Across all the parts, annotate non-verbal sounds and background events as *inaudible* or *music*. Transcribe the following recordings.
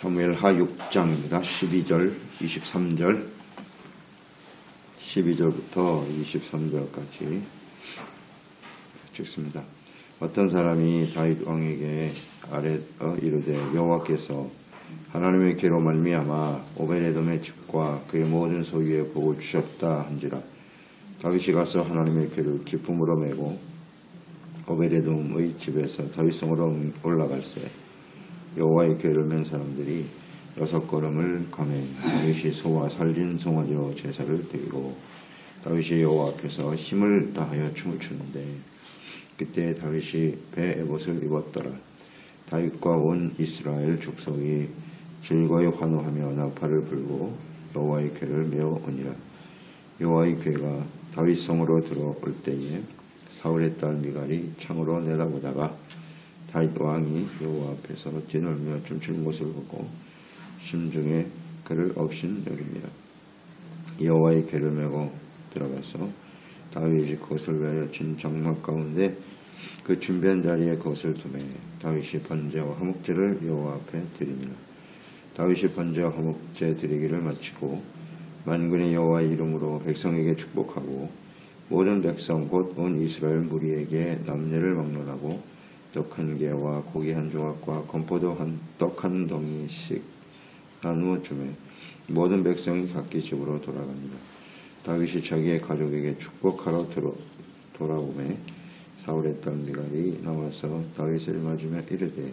사무엘하 6장입니다. 12절, 23절, 12절부터 23절까지 찍습니다. 어떤 사람이 다윗 왕에게 아래 어, 이르되 여호와께서 하나님의 계로 말미암아 오베레돔의 집과 그의 모든 소유에 복을 주셨다 한지라 다윗이 가서 하나님의 궤를 기쁨으로 메고 오베레돔의 집에서 다윗성으로 올라갈새 여호와의 궤를 맨 사람들이 여섯 걸음을 가매 다윗이 소와 살린 송아지로 제사를 드리고 다윗이 여호와 앞에서 힘을 다하여 춤을 추는데 그때 다윗이 배 에봇을 입었더라. 다윗과 온 이스라엘 족속이 즐거이 환호하며 나팔을 불고 여호와의 궤를 메어 오니라. 여호와의 궤가 다윗 성으로 들어올 때에 사울의 딸 미갈이 창으로 내다보다가 다윗 왕이 여호와 앞에서 뛰놀며 춤추는 것을 보고 심중에 그를 없인 여깁니다. 여호와의 궤를 메고 들어가서 다윗이 것을 외려친 장막 가운데 그 준비한 자리에 것을 두매 다윗이 번제와 화목제를 여호와 앞에 드립니다. 다윗이 번제와 화목제 드리기를 마치고 만군의 여호와의 이름으로 백성에게 축복하고 모든 백성 곧 온 이스라엘 무리에게 남녀를 막론하고 떡 한 개와 고기 한 조각과 건포도 한떡 한 덩이씩 나누어 주매 모든 백성이 각기 집으로 돌아갑니다. 다윗이 자기의 가족에게 축복하러 들어, 돌아오매 사울의 딸 미갈이 나와서 다윗을 맞으며 이르되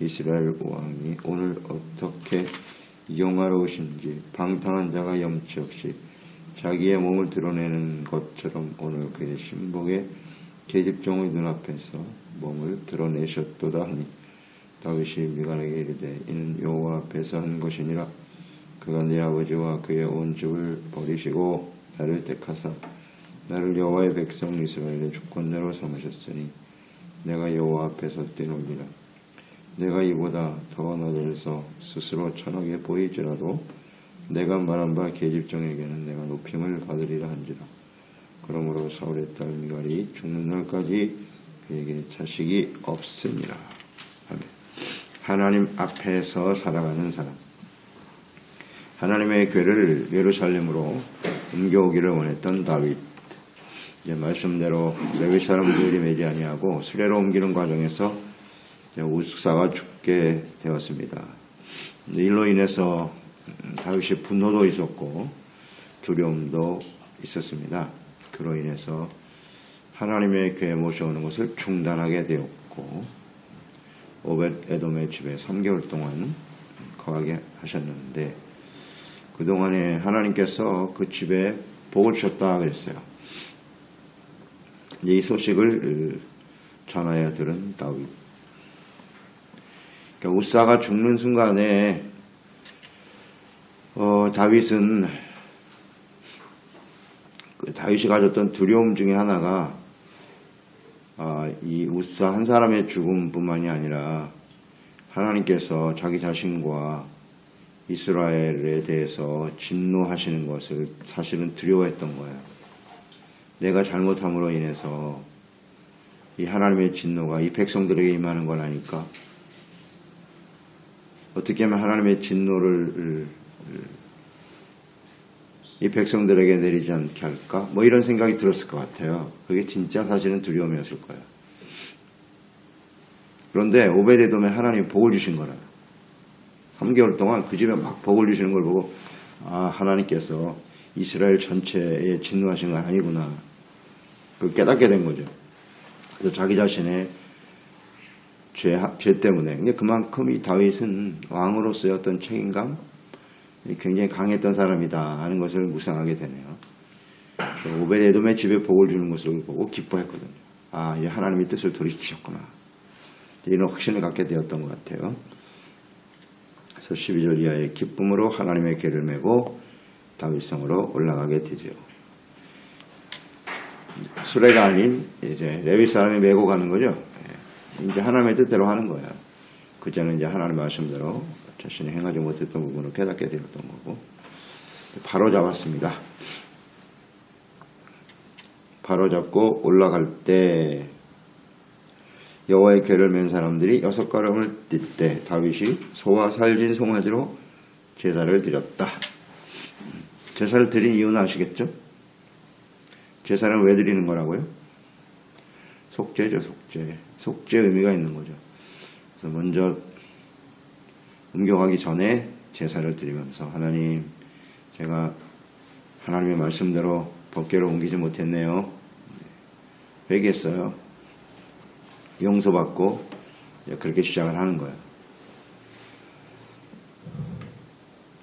이스라엘 왕이 오늘 어떻게 영화로우신지 방탕한 자가 염치 없이 자기의 몸을 드러내는 것처럼 오늘 그의 신복의 계집종의 눈앞에서 몸을 드러내셨도다 하니 다윗이 미갈에게 이르되 이는 여호와 앞에서 한 것이니라. 그가 내 아버지와 그의 온 집을 버리시고 나를 택하사 나를 여호와의 백성 이스라엘의 주권자로 삼으셨으니 내가 여호와 앞에서 뛰놀리라. 내가 이보다 더 나들서 스스로 천하게 보이지라도 내가 말한 바 계집종에게는 내가 높임을 받으리라 한지라 그러므로 사울의 딸 미갈이 죽는 날까지 그에게 자식이 아멘. 하나님 앞에서 살아가는 사람 하나님의 괴를 예루살렘으로 옮겨오기를 원했던 다윗 이제 말씀대로 레위 사람들이 매지 아니하고 수레로 옮기는 과정에서 우스사가 죽게 되었습니다. 일로 인해서 다윗이 분노도 있었고 두려움도 있었습니다. 그로 인해서 하나님의 교회 모셔오는 것을 중단하게 되었고 오벳 에돔의 집에 3개월 동안 거하게 하셨는데 그동안에 하나님께서 그 집에 복을 주셨다 그랬어요. 이 소식을 전하여 들은 다윗. 그러니까 우사가 죽는 순간에 어, 다윗은 그 다윗이 가졌던 두려움 중에 하나가 아, 이 우사 한 사람의 죽음뿐만이 아니라 하나님께서 자기 자신과 이스라엘에 대해서 진노하시는 것을 사실은 두려워했던 거예요. 내가 잘못함으로 인해서 이 하나님의 진노가 이 백성들에게 임하는 건 아닐까? 어떻게 하면 하나님의 진노를 이 백성들에게 내리지 않게 할까? 뭐 이런 생각이 들었을 것 같아요. 그게 진짜 사실은 두려움이었을 거예요. 그런데 오베데돔에 하나님이 복을 주신 거라. 3개월 동안 그 집에 막 복을 주시는 걸 보고 아 하나님께서 이스라엘 전체에 진노하신 건 아니구나. 그 깨닫게 된 거죠. 그래서 자기 자신의 죄, 죄 때문에. 근데 그만큼 이 다윗은 왕으로서의 어떤 책임감, 굉장히 강했던 사람이다 하는 것을 묵상하게 되네요. 오베데돔의 집에 복을 주는 것을 보고 기뻐했거든요. 아, 이 하나님의 뜻을 돌이키셨구나. 이런 확신을 갖게 되었던 것 같아요. 그래서 12절 이하의 기쁨으로 하나님의 궤를 메고 다윗성으로 올라가게 되죠. 수레가 아닌 이제 레위 사람이 메고 가는 거죠. 이제 하나님의 뜻대로 하는 거예요. 그전에 이제 하나님 말씀대로 자신이 행하지 못했던 부분을 깨닫게 되었던 거고 바로 잡았습니다. 바로 잡고 올라갈 때 여호와의 궤를 맨 사람들이 여섯 걸음을 뛸 때 다윗이 소와 살진 송아지로 제사를 드렸다. 제사를 드린 이유는 아시겠죠? 제사는 왜 드리는 거라고요? 속죄죠, 속죄. 속죄 의미가 있는 거죠. 그래서 먼저 옮겨가기 전에 제사를 드리면서 하나님, 제가 하나님의 말씀대로 법계로 옮기지 못했네요. 회개했어요. 용서받고 그렇게 시작을 하는 거예요.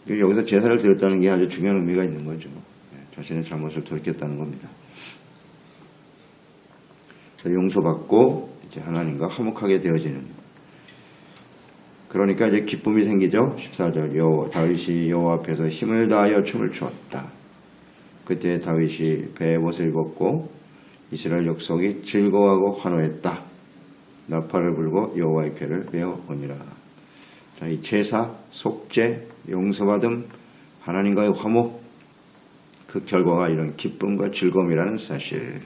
여기서 제사를 드렸다는 게 아주 중요한 의미가 있는 거죠. 자신의 잘못을 돌이켰다는 겁니다. 용서받고 이제 하나님과 화목하게 되어지는. 그러니까 이제 기쁨이 생기죠. 14절 요 다윗이 여호와 앞에서 힘을 다하여 춤을 추었다. 그때 다윗이 배의 옷을 입었고 이스라엘 족속이 즐거워하고 환호했다. 나팔을 불고 여호와의 궤를 메어 오니라. 자, 이 제사, 속죄, 용서받음, 하나님과의 화목 그 결과가 이런 기쁨과 즐거움이라는 사실.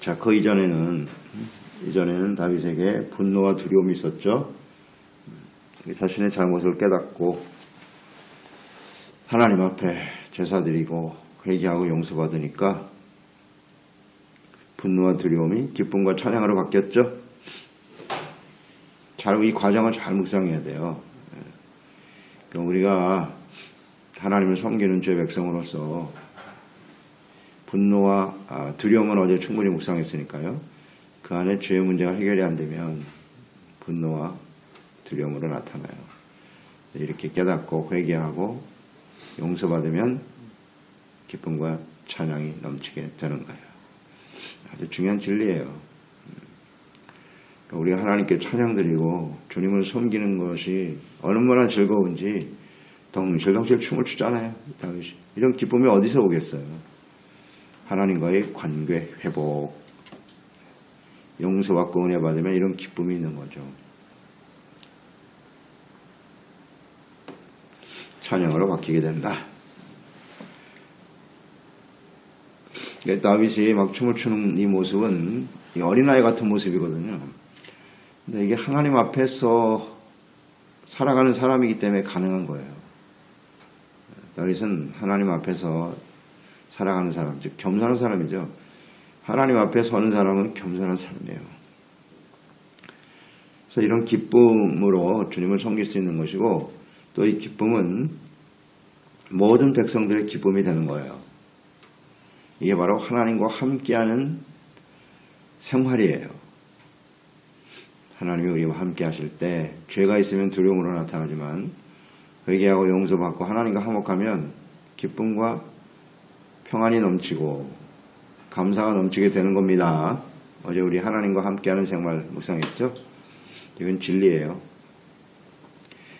자, 그 이전에는 이전에는 다윗에게 분노와 두려움이 있었죠. 자신의 잘못을 깨닫고 하나님 앞에 제사드리고 회개하고 용서받으니까 분노와 두려움이 기쁨과 찬양으로 바뀌었죠. 잘 이 과정을 잘 묵상해야 돼요. 그러니까 우리가 하나님을 섬기는 죄 백성으로서 분노와 아, 두려움은 어제 충분히 묵상했으니까요. 그 안에 죄의 문제가 해결이 안 되면 분노와 두려움으로 나타나요. 이렇게 깨닫고 회개하고 용서받으면 기쁨과 찬양이 넘치게 되는 거예요. 아주 중요한 진리예요. 그러니까 우리가 하나님께 찬양 드리고 주님을 섬기는 것이 얼마나 즐거운지 덩실덩실 춤을 추잖아요. 이런 기쁨이 어디서 오겠어요? 하나님과의 관계 회복, 용서받고 은혜 받으면 이런 기쁨이 있는 거죠. 찬양으로 바뀌게 된다. 다윗이 막 춤을 추는 이 모습은 어린아이 같은 모습이거든요. 근데 이게 하나님 앞에서 살아가는 사람이기 때문에 가능한 거예요. 다윗은 하나님 앞에서 살아가는 사람, 즉 겸손한 사람이죠. 하나님 앞에 서는 사람은 겸손한 사람이에요. 그래서 이런 기쁨으로 주님을 섬길 수 있는 것이고 또 이 기쁨은 모든 백성들의 기쁨이 되는 거예요. 이게 바로 하나님과 함께하는 생활이에요. 하나님이 우리와 함께 하실 때 죄가 있으면 두려움으로 나타나지만 회개하고 용서받고 하나님과 화목하면 기쁨과 평안이 넘치고 감사가 넘치게 되는 겁니다. 어제 우리 하나님과 함께하는 생활 묵상했죠? 이건 진리예요.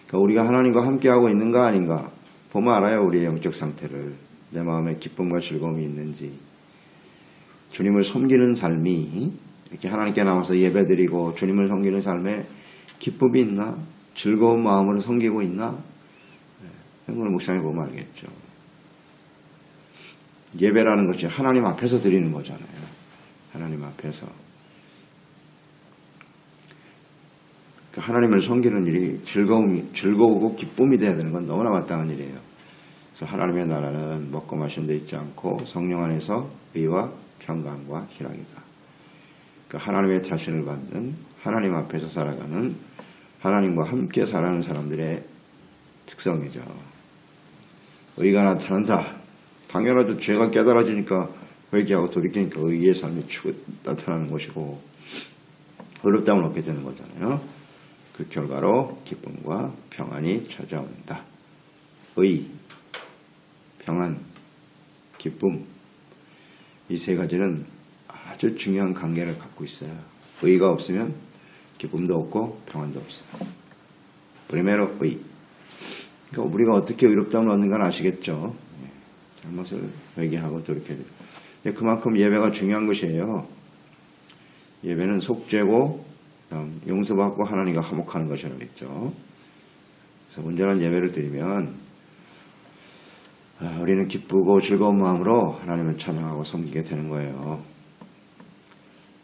그러니까 우리가 하나님과 함께하고 있는가 아닌가 보면 알아요. 우리의 영적 상태를. 내 마음에 기쁨과 즐거움이 있는지. 주님을 섬기는 삶이 이렇게 하나님께 나와서 예배드리고 주님을 섬기는 삶에 기쁨이 있나? 즐거운 마음으로 섬기고 있나? 이런 걸 묵상해 보면 알겠죠. 예배라는 것이 하나님 앞에서 드리는 거잖아요. 하나님 앞에서. 그러니까 하나님을 섬기는 일이 즐거움이, 즐거우고 기쁨이 돼야 되는 건 너무나 마땅한 일이에요. 그래서 하나님의 나라는 먹고 마시는 데 있지 않고 성령 안에서 의와 평강과 희락이다. 그러니까 하나님의 자신을 받는 하나님 앞에서 살아가는 하나님과 함께 살아가는 사람들의 특성이죠. 의가 나타난다. 당연하죠. 죄가 깨달아지니까 회개하고 돌이키니까 의의 삶이 추 나타나는 것이고 어렵다면 얻게 되는 거잖아요. 그 결과로 기쁨과 평안이 찾아온다. 의, 평안, 기쁨 이 세 가지는 아주 중요한 관계를 갖고 있어요. 의가 없으면 기쁨도 없고 평안도 없어요. 프리메로 의. 그러니까 우리가 어떻게 의롭다면 얻는 건 아시겠죠? 잘못을 회개하고 돌이켜야 돼요. 그만큼 예배가 중요한 것이에요. 예배는 속죄고 용서받고 하나님과 화목하는 것이라겠죠. 그래서 온전한 예배를 드리면 아, 우리는 기쁘고 즐거운 마음으로 하나님을 찬양하고 섬기게 되는 거예요.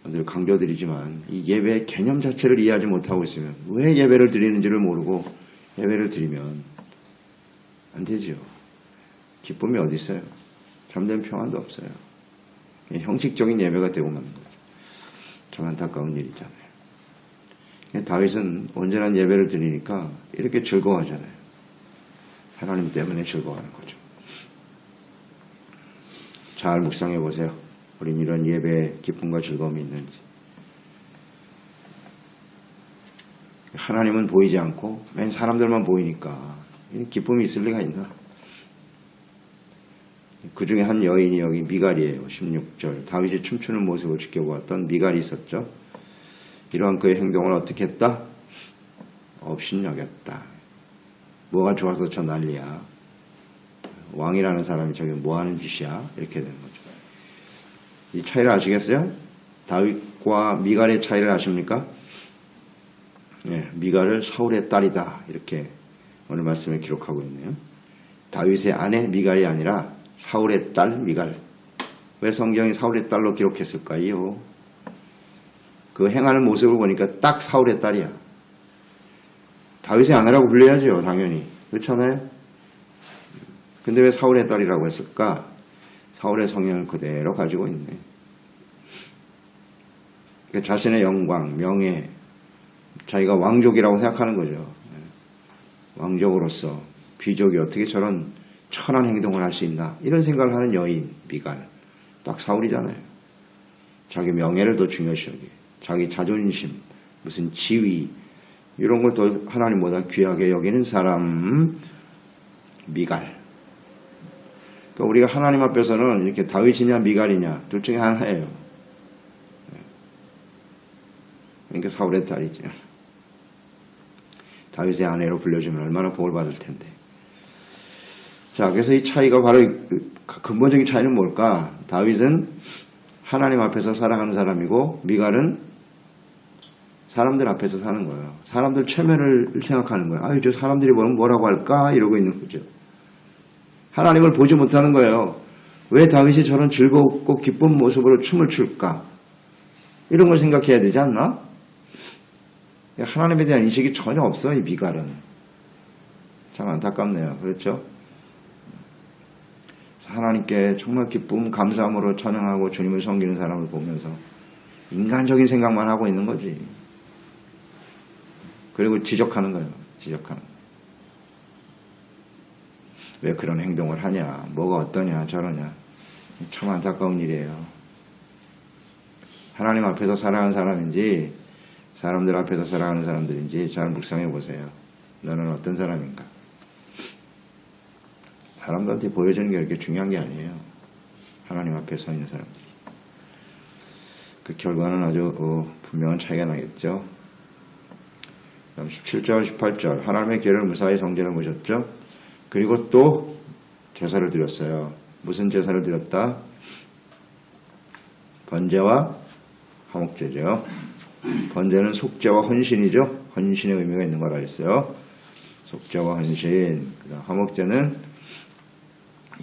늘 강조드리지만 이 예배 개념 자체를 이해하지 못하고 있으면 왜 예배를 드리는지를 모르고 예배를 드리면 안 되죠. 기쁨이 어디 있어요? 잠든 평안도 없어요. 형식적인 예배가 되고 마는 거죠. 참 안타까운 일이잖아요. 다윗은 온전한 예배를 드리니까 이렇게 즐거워하잖아요. 하나님 때문에 즐거워하는 거죠. 잘 묵상해 보세요. 우린 이런 예배에 기쁨과 즐거움이 있는지. 하나님은 보이지 않고 맨 사람들만 보이니까 기쁨이 있을 리가 있나? 그 중에 한 여인이 여기 미갈이에요. 16절. 다윗이 춤추는 모습을 지켜보았던 미갈이 있었죠. 이러한 그의 행동을 어떻게 했다? 업신여겼다. 뭐가 좋아서 저 난리야. 왕이라는 사람이 저기 뭐 하는 짓이야? 이렇게 되는 거죠. 이 차이를 아시겠어요? 다윗과 미갈의 차이를 아십니까? 네, 미갈을 사울의 딸이다. 이렇게 오늘 말씀에 기록하고 있네요. 다윗의 아내 미갈이 아니라 사울의 딸 미갈. 왜 성경이 사울의 딸로 기록했을까요? 그 행하는 모습을 보니까 딱 사울의 딸이야. 다윗의 아내라고 불려야죠, 당연히. 그렇잖아요? 근데 왜 사울의 딸이라고 했을까? 사울의 성향을 그대로 가지고 있네. 그러니까 자신의 영광, 명예, 자기가 왕족이라고 생각하는 거죠. 왕족으로서 귀족이 어떻게 저런 천한 행동을 할 수 있나 이런 생각을 하는 여인 미갈 딱 사울이잖아요. 자기 명예를 더 중요시 여기 자기 자존심 무슨 지위 이런 걸 더 하나님보다 귀하게 여기는 사람 미갈 그러니까 우리가 하나님 앞에서는 이렇게 다윗이냐 미갈이냐 둘 중에 하나예요. 그러니까 사울의 딸이죠. 다윗의 아내로 불려주면 얼마나 복을 받을 텐데. 자, 그래서 이 차이가 바로 그 근본적인 차이는 뭘까? 다윗은 하나님 앞에서 살아가는 사람이고 미갈은 사람들 앞에서 사는 거예요. 사람들 최면을 생각하는 거예요. 아유, 저 사람들이 보면 뭐라고 할까? 이러고 있는 거죠. 하나님을 보지 못하는 거예요. 왜 다윗이 저런 즐겁고 기쁜 모습으로 춤을 출까? 이런 걸 생각해야 되지 않나? 하나님에 대한 인식이 전혀 없어, 이 미갈은. 참 안타깝네요. 그렇죠? 하나님께 정말 기쁨, 감사함으로 찬양하고 주님을 섬기는 사람을 보면서 인간적인 생각만 하고 있는 거지. 그리고 지적하는 거예요. 지적하는 거예요. 왜 그런 행동을 하냐, 뭐가 어떠냐, 저러냐. 참 안타까운 일이에요. 하나님 앞에서 살아가는 사람인지, 사람들 앞에서 살아가는 사람들인지 잘 묵상해 보세요. 너는 어떤 사람인가? 사람들한테 보여주는 게 그렇게 중요한 게 아니에요. 하나님 앞에 서 있는 사람들이. 그 결과는 아주 어, 분명한 차이가 나겠죠. 다음 17절, 18절 하나님의 길을 무사히 성전을 모셨죠. 그리고 또 제사를 드렸어요. 무슨 제사를 드렸다? 번제와 화목제죠. 번제는 속죄와 헌신이죠. 헌신의 의미가 있는 거라 했어요. 속죄와 헌신. 화목제는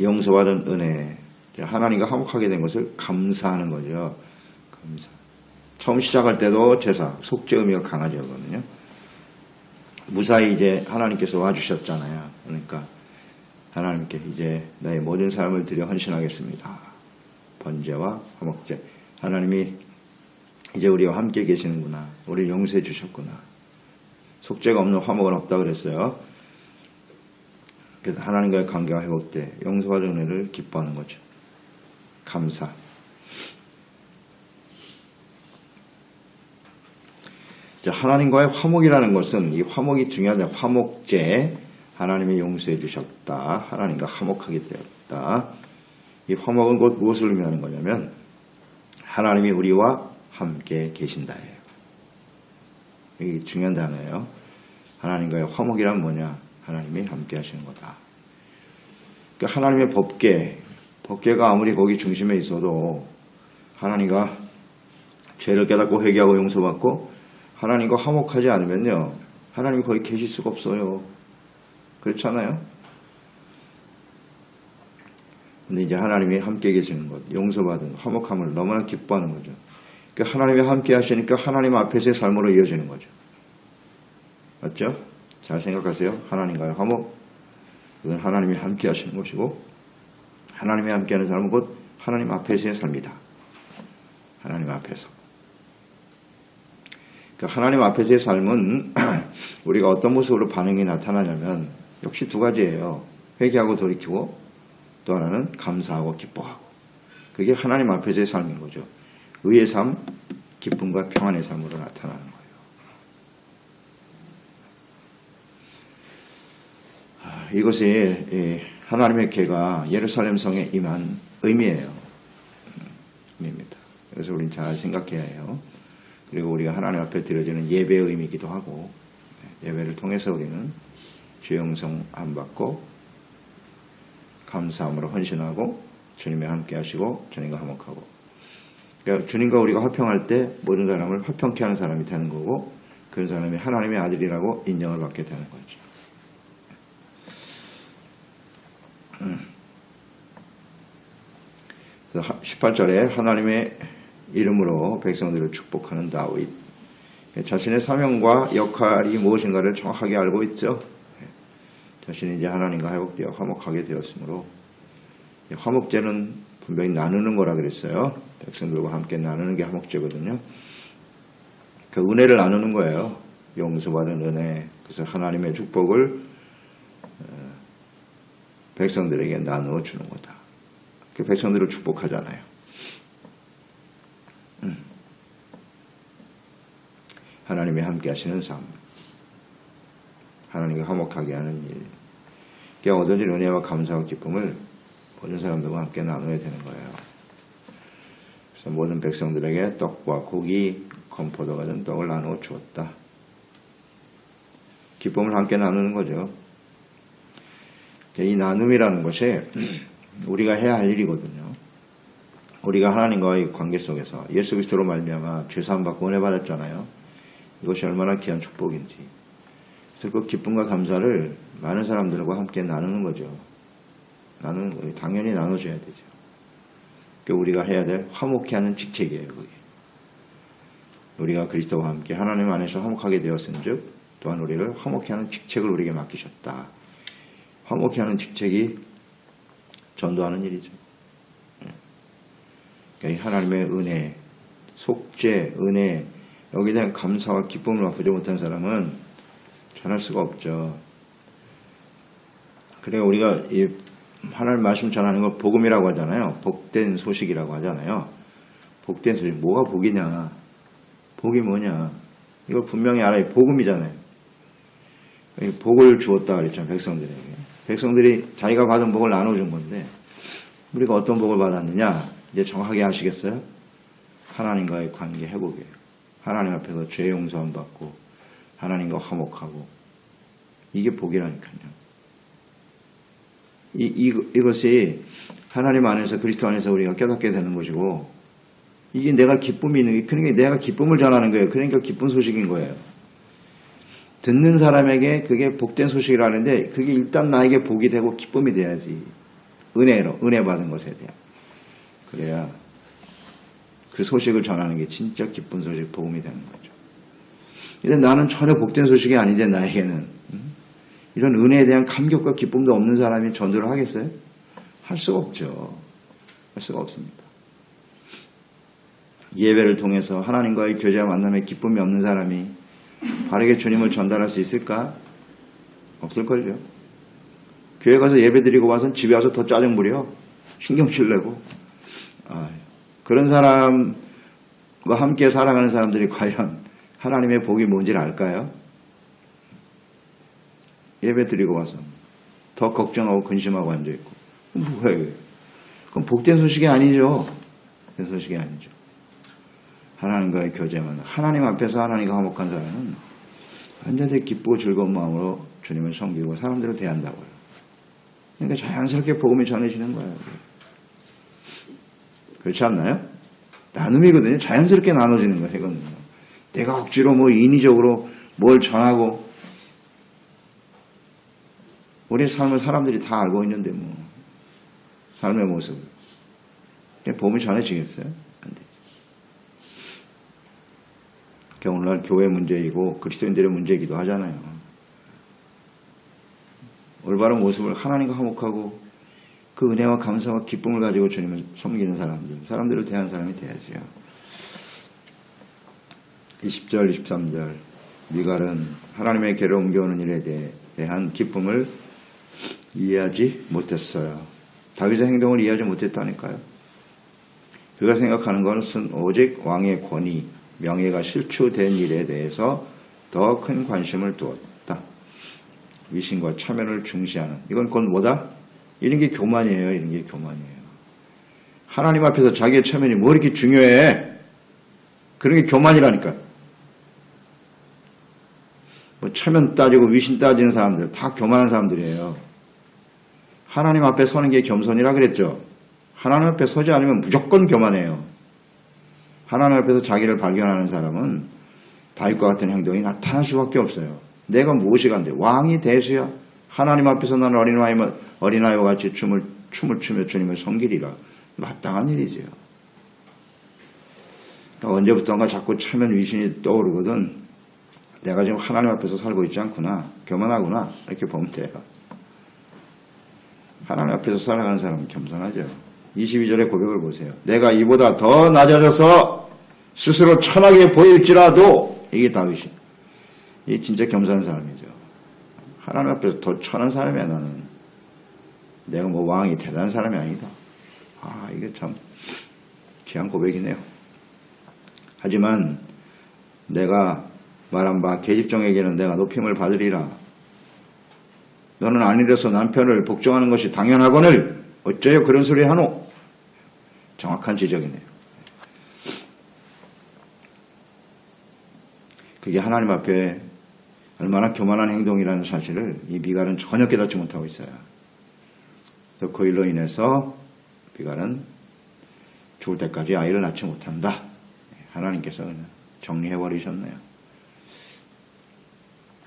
용서받은 은혜, 하나님과 화목하게 된 것을 감사하는 거죠. 감사. 처음 시작할 때도 제사, 속죄 의미가 강하거든요. 무사히 이제 하나님께서 와주셨잖아요. 그러니까 하나님께 이제 나의 모든 삶을 드려 헌신하겠습니다. 번제와 화목제. 하나님이 이제 우리와 함께 계시는구나. 우리 용서해 주셨구나. 속죄가 없는 화목은 없다 그랬어요. 그래서 하나님과의 관계가 회복돼 용서와 은혜를 기뻐하는 거죠. 감사. 하나님과의 화목이라는 것은 이 화목이 중요하다. 화목제 하나님이 용서해 주셨다. 하나님과 화목하게 되었다. 이 화목은 곧 무엇을 의미하는 거냐면 하나님이 우리와 함께 계신다예요. 이게 중요한 단어예요. 하나님과의 화목이란 뭐냐? 하나님이 함께 하시는 거다. 그러니까 하나님의 법계, 법계가 아무리 거기 중심에 있어도 하나님과 죄를 깨닫고 회개하고 용서받고 하나님과 화목하지 않으면요. 하나님이 거기 계실 수가 없어요. 그렇잖아요? 근데 이제 하나님이 함께 계시는 것, 용서받은 화목함을 너무나 기뻐하는 거죠. 그 하나님이 함께 하시니까 하나님 앞에서의 삶으로 이어지는 거죠. 맞죠? 잘 생각하세요. 하나님과의 화목. 그건 하나님이 함께 하시는 것이고, 하나님이 함께 하는 삶은 곧 하나님 앞에서의 삶이다. 하나님 앞에서. 그 하나님 앞에서의 삶은 *clears throat* 우리가 어떤 모습으로 반응이 나타나냐면 역시 두 가지예요. 회개하고 돌이키고 또 하나는 감사하고 기뻐하고. 그게 하나님 앞에서의 삶인 거죠. 의의 삶, 기쁨과 평안의 삶으로 나타나는 거예요. 아, 이것이 하나님의 개가 예루살렘 성에 임한 의미예요. 의미입니다. 그래서 우리는 잘 생각해야 해요. 그리고 우리가 하나님 앞에 드려지는 예배의 의미이기도 하고 예배를 통해서 우리는 죄 용서 안 받고 감사함으로 헌신하고 주님과 함께 하시고 주님과 화목하고 그러니까 주님과 우리가 화평할 때 모든 사람을 화평케 하는 사람이 되는 거고 그런 사람이 하나님의 아들이라고 인정을 받게 되는 거죠. 음. 그래서 18절에 하나님의 이름으로 백성들을 축복하는 다윗 자신의 사명과 역할이 무엇인가를 정확하게 알고 있죠. 자신이 이제 하나님과 회복되어 화목하게 되었으므로 화목제는 분명히 나누는 거라 그랬어요. 백성들과 함께 나누는 게 화목제거든요. 그 은혜를 나누는 거예요. 용서받은 은혜. 그래서 하나님의 축복을 어, 백성들에게 나누어 주는 거다. 그 백성들을 축복하잖아요. 음. 하나님이 함께 하시는 삶. 하나님과 화목하게 하는 일. 그러니까 얻어진 은혜와 감사와 기쁨을 모든 사람들과 함께 나눠야 되는 거예요. 그래서 모든 백성들에게 떡과 고기, 건포도가 된 떡을 나누어 주었다. 기쁨을 함께 나누는 거죠. 이 나눔이라는 것이 우리가 해야 할 일이거든요. 우리가 하나님과의 관계 속에서 예수 그리스도로 말미암아 죄사함 받고 은혜 받았잖아요. 이것이 얼마나 귀한 축복인지. 그래서 그 기쁨과 감사를 많은 사람들과 함께 나누는 거죠. 나누는 거예요. 당연히 나눠줘야 되죠. 그 우리가 해야 될 화목케 하는 직책이에요. 그게. 우리가 그리스도와 함께 하나님 안에서 화목하게 되었은즉 또한 우리를 화목케 하는 직책을 우리에게 맡기셨다. 화목케 하는 직책이 전도하는 일이죠. 그러니까 하나님의 은혜, 속죄, 은혜 여기에 대한 감사와 기쁨을 맛보지 못한 사람은 전할 수가 없죠. 그래 우리가 이 하나님 말씀 전하는 걸 복음이라고 하잖아요. 복된 소식이라고 하잖아요. 복된 소식 뭐가 복이냐? 복이 뭐냐? 이걸 분명히 알아야 복음이잖아요. 복을 주었다 그랬잖아요. 백성들에게. 백성들이 자기가 받은 복을 나눠준 건데 우리가 어떤 복을 받았느냐? 이제 정확하게 아시겠어요? 하나님과의 관계 회복이에요. 하나님 앞에서 죄 용서함 받고 하나님과 화목하고 이게 복이라니까요. 이, 이, 이것이 하나님 안에서 그리스도 안에서 우리가 깨닫게 되는 것이고 이게 내가 기쁨이 있는 게 그러니까 내가 기쁨을 전하는 거예요. 그러니까 기쁜 소식인 거예요. 듣는 사람에게 그게 복된 소식이라는데 그게 일단 나에게 복이 되고 기쁨이 돼야지. 은혜로 은혜 받은 것에 대한 그래야 그 소식을 전하는 게 진짜 기쁜 소식, 복음이 되는 거죠. 근데 나는 전혀 복된 소식이 아닌데 나에게는 이런 은혜에 대한 감격과 기쁨도 없는 사람이 전도를 하겠어요? 할 수가 없죠. 할 수가 없습니다. 예배를 통해서 하나님과의 교제와 만남에 기쁨이 없는 사람이 바르게 주님을 전달할 수 있을까? 없을걸요. 교회 가서 예배 드리고 와서 집에 와서 더 짜증 부려. 신경질 내고. 아, 그런 사람과 함께 살아가는 사람들이 과연 하나님의 복이 뭔지를 알까요? 예배 드리고 와서 더 걱정하고 근심하고 앉아있고. 뭐예요? 그건 복된 소식이 아니죠. 복된 소식이 아니죠. 하나님과의 교제만. 하나님 앞에서 하나님과 화목한 사람은 완전히 기쁘고 즐거운 마음으로 주님을 섬기고 사람들을 대한다고요. 그러니까 자연스럽게 복음이 전해지는 거예요. 그렇지 않나요? 나눔이거든요. 자연스럽게 나눠지는 거예요. 이거는요. 내가 억지로 뭐 인위적으로 뭘 전하고 우리 삶을 사람들이 다 알고 있는데 뭐 삶의 모습. 복음이 전해지겠어요? 안 돼. 오늘날 교회 문제이고 그리스도인들의 문제이기도 하잖아요. 올바른 모습을 하나님과 화목하고 그 은혜와 감사와 기쁨을 가지고 주님을 섬기는 사람들, 사람들을 대한 사람이 되야지요. 20절, 23절 미갈은 하나님의 괴로 옮겨오는 일에 대한 기쁨을 이해하지 못했어요. 다윗의 행동을 이해하지 못했다니까요. 그가 생각하는 것은 오직 왕의 권위, 명예가 실추된 일에 대해서 더 큰 관심을 두었다. 위신과 참여를 중시하는 이건 곧 뭐다? 이런 게 교만이에요. 이런 게 교만이에요. 하나님 앞에서 자기의 체면이 뭐 이렇게 중요해? 그런 게 교만이라니까. 뭐 체면 따지고 위신 따지는 사람들 다 교만한 사람들이에요. 하나님 앞에 서는 게 겸손이라 그랬죠. 하나님 앞에 서지 않으면 무조건 교만해요. 하나님 앞에서 자기를 발견하는 사람은 다윗과 같은 행동이 나타날 수밖에 없어요. 내가 무엇이 간데 왕이 대수야. 하나님 앞에서 나는 어린아이, 어린아이와 같이 춤을, 춤을 추며 주님을 섬기리라. 마땅한 일이지요. 그러니까 언제부턴가 자꾸 체면 위신이 떠오르거든. 내가 지금 하나님 앞에서 살고 있지 않구나. 교만하구나. 이렇게 보면 돼요. 하나님 앞에서 살아가는 사람은 겸손하죠. 22절의 고백을 보세요. 내가 이보다 더 낮아져서 스스로 천하게 보일지라도 이게 다윗이. 이 진짜 겸손한 사람이죠. 하나님 앞에서 더 천한 사람이야 나는. 내가 뭐 왕이 대단한 사람이 아니다. 아 이게 참 귀한 고백이네요. 하지만 내가 말한 바 계집종에게는 내가 높임을 받으리라. 너는 아니라서 남편을 복종하는 것이 당연하거늘 어째요 그런 소리 하노? 정확한 지적이네요. 그게 하나님 앞에 얼마나 교만한 행동이라는 사실을 이 미갈은 전혀 깨닫지 못하고 있어요. 그래서 그 일로 인해서 미갈은 죽을 때까지 아이를 낳지 못한다. 하나님께서 정리해버리셨네요.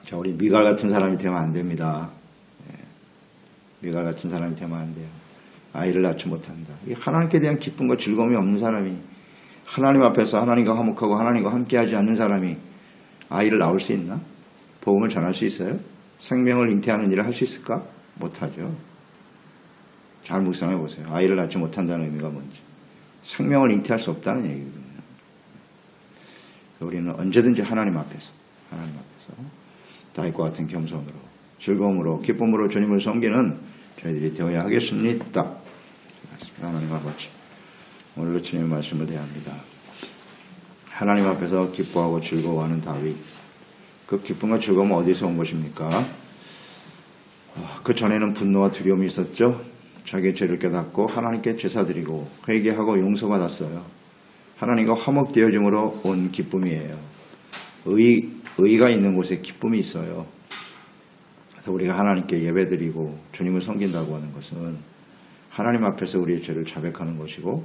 자, 우리 미갈 같은 사람이 되면 안 됩니다. 미갈 같은 사람이 되면 안 돼요. 아이를 낳지 못한다. 하나님께 대한 기쁨과 즐거움이 없는 사람이 하나님 앞에서 하나님과 화목하고 하나님과 함께하지 않는 사람이 아이를 낳을 수 있나? 복음을 전할 수 있어요? 생명을 잉태하는 일을 할 수 있을까? 못하죠. 잘 묵상해 보세요. 아이를 낳지 못한다는 의미가 뭔지. 생명을 잉태할 수 없다는 얘기거든요. 우리는 언제든지 하나님 앞에서, 하나님 앞에서 다윗과 같은 겸손으로, 즐거움으로, 기쁨으로 주님을 섬기는 저희들이 되어야 하겠습니다. 하나님과 같이 오늘도 주님의 말씀을 대합니다. 하나님 앞에서 기뻐하고 즐거워하는 다윗. 그 기쁨과 즐거움은 어디서 온 것입니까? 그 전에는 분노와 두려움이 있었죠. 자기의 죄를 깨닫고 하나님께 제사드리고 회개하고 용서받았어요. 하나님과 화목되어짐으로 온 기쁨이에요. 의, 의가 있는 곳에 기쁨이 있어요. 그래서 우리가 하나님께 예배드리고 주님을 섬긴다고 하는 것은 하나님 앞에서 우리의 죄를 자백하는 것이고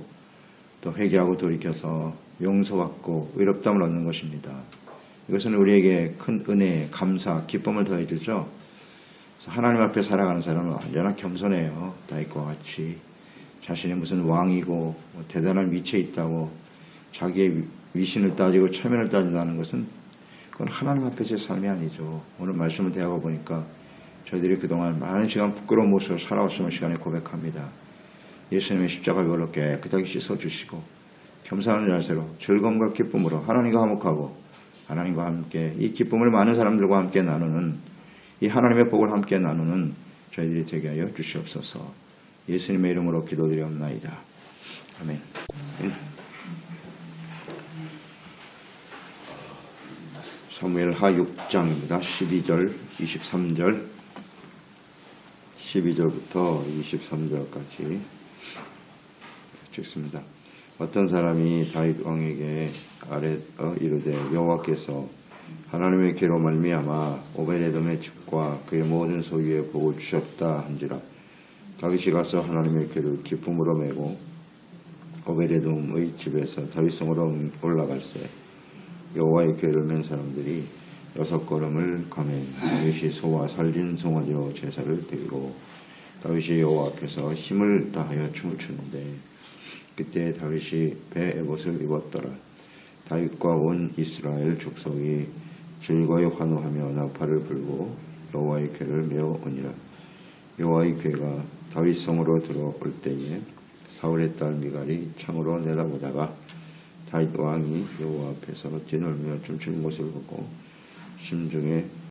또 회개하고 돌이켜서 용서받고 의롭담을 얻는 것입니다. 이것은 우리에게 큰 은혜, 감사, 기쁨을 더해주죠. 하나님 앞에 살아가는 사람은 언제나 겸손해요. 다윗과 같이 자신이 무슨 왕이고 뭐 대단한 위치에 있다고 자기의 위신을 따지고 체면을 따진다는 것은 그건 하나님 앞에서의 삶이 아니죠. 오늘 말씀을 대하고 보니까 저희들이 그동안 많은 시간 부끄러운 모습을 살아왔음을 시간에 고백합니다. 예수님의 십자가 별로 깨끗하게 씻어주시고 겸손한 자세로 즐거움과 기쁨으로 하나님과 화목하고 하나님과 함께 이 기쁨을 많은 사람들과 함께 나누는 이 하나님의 복을 함께 나누는 저희들이 되게 하여 주시옵소서 예수님의 이름으로 기도드리옵나이다. 아멘. 사무엘 하 6장입니다. 12절, 23절, 12절부터 23절까지 읽습니다. 어떤 사람이 다윗 왕에게 아래 어, 이르되 여호와께서 하나님의 기로 말미암아 오베레돔의 집과 그의 모든 소유에 복을 주셨다 한지라 다윗이 가서 하나님의 길을 기쁨으로 메고 오베레돔의 집에서 다윗성으로 올라갈새 여호와의 궤를 맨 사람들이 여섯 걸음을 가매 다윗이 소와 살린 송아지로 제사를 드리고 다윗이 여호와 앞에서 힘을 다하여 춤을 추는데 그때 다윗이 배 에봇을 입었더라. 다윗과 온 이스라엘 족속이 즐거이 환호하며 나팔을 불고 여호와의 궤를 메어 오니라. 여호와의 궤가 다윗 성으로 들어올 때에 사울의 딸 미갈이 창으로 내다보다가 다윗 왕이 여호와 앞에서 뛰놀며 춤추는 것을 보고 심중에